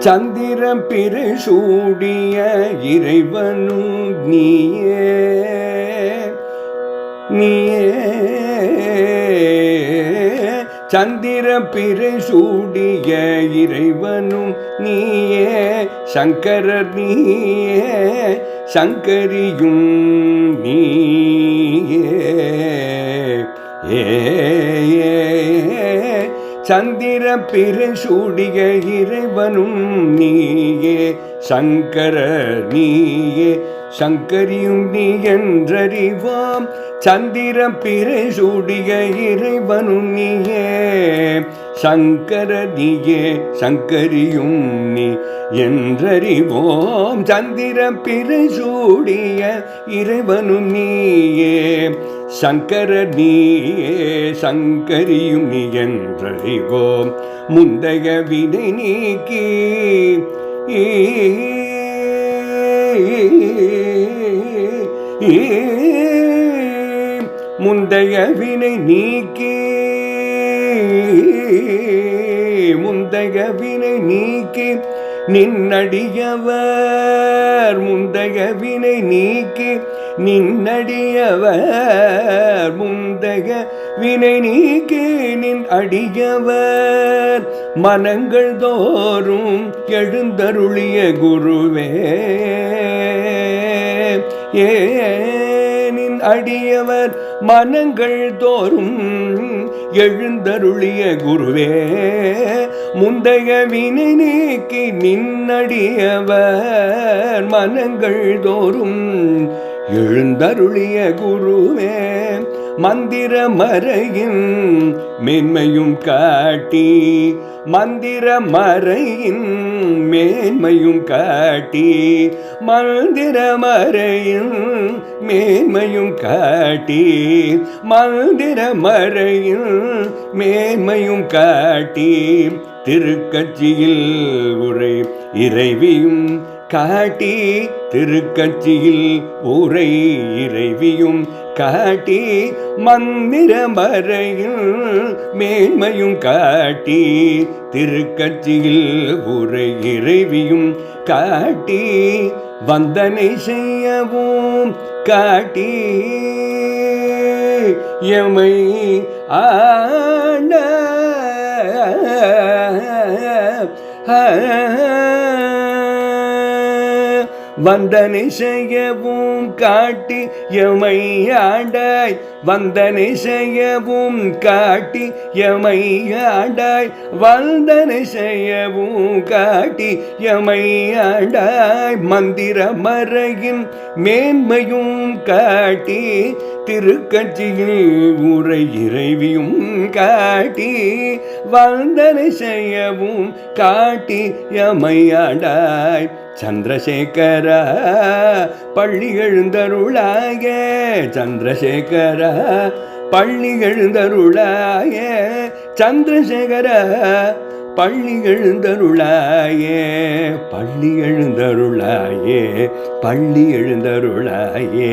சந்திர பிறை சூடிய இறைவனும் நீயே. நீயே. சந்திர பிறை இறைவனும் நீயே. சங்கரர் நீயே. சங்கரியும் நீயே. ஏ, சந்திர பிறை சூடிய இறைவனும் நீயே. சங்கர நீயே. சங்கரியும் நீ என்றறிவாம். சந்திர பிறை சூடிய இறைவனும் நீயே. சங்கர நீயே. சங்கரியும் நீ என்றறிவோம். சந்திர பிறை சூடிய இறைவனும் நீயே. சங்கர நீயே சங்கரியும் நீ என்றறிவோம் முந்தைய வினை நீக்கி முந்தைய வினை நீக்கி முந்தைய வினை நீக்கி நின்னடியவர் முந்தைய வினை நீக்கி நின்னடியவர் முந்தைய வினை நீக்கி நின் அடியவர் மனங்கள் தோறும் எழுந்தருளிய குருவே. ஏனின் அடியவர் மனங்கள் தோறும் எழுந்தருளிய குருவே. முந்தைய வினை நீக்கி நின்னடியவர் மனங்கள் தோறும் எழுந்தருளிய குருவே மந்திர மறையின் மேன்மையும் காட்டி மந்திர மறையின் மேன்மையும் காட்டி மந்திர மறையின் மேன்மையும் காட்டி மந்திர மறையின் மேன்மையும் காட்டி திருக்கட்சியில் உரை இறைவியும் காட்டி திருக்கட்சியில் உரை இறைவியும் காட்டி மந்திர மறையில் மேன்மையும் காட்டி திருக்கட்சியில் உரை இறைவியும் காட்டி வந்தனை செய்யவும் காட்டி எமை ஆண்ட வந்தனை செய்யவும் காட்டி எமையாண்டாய் வந்தனை செய்யவும் காட்டி எமையாண்டாய் வந்தனை செய்யவும் காட்டி எமையாண்டாய் மந்திர மறையின் மேன்மையும் காட்டி திருக்கட்சியில் உரை இறைவியும் காட்டி வந்தனை செய்யவும் காட்டி எமையாடாய் சந்திரசேகர பள்ளி எழுந்தருளாய சந்திரசேகர பள்ளி எழுந்தருளாய சந்திரசேகர. பள்ளி எழுந்தருளாயே பள்ளி எழுந்தருளாயே பள்ளி எழுந்தருளாயே.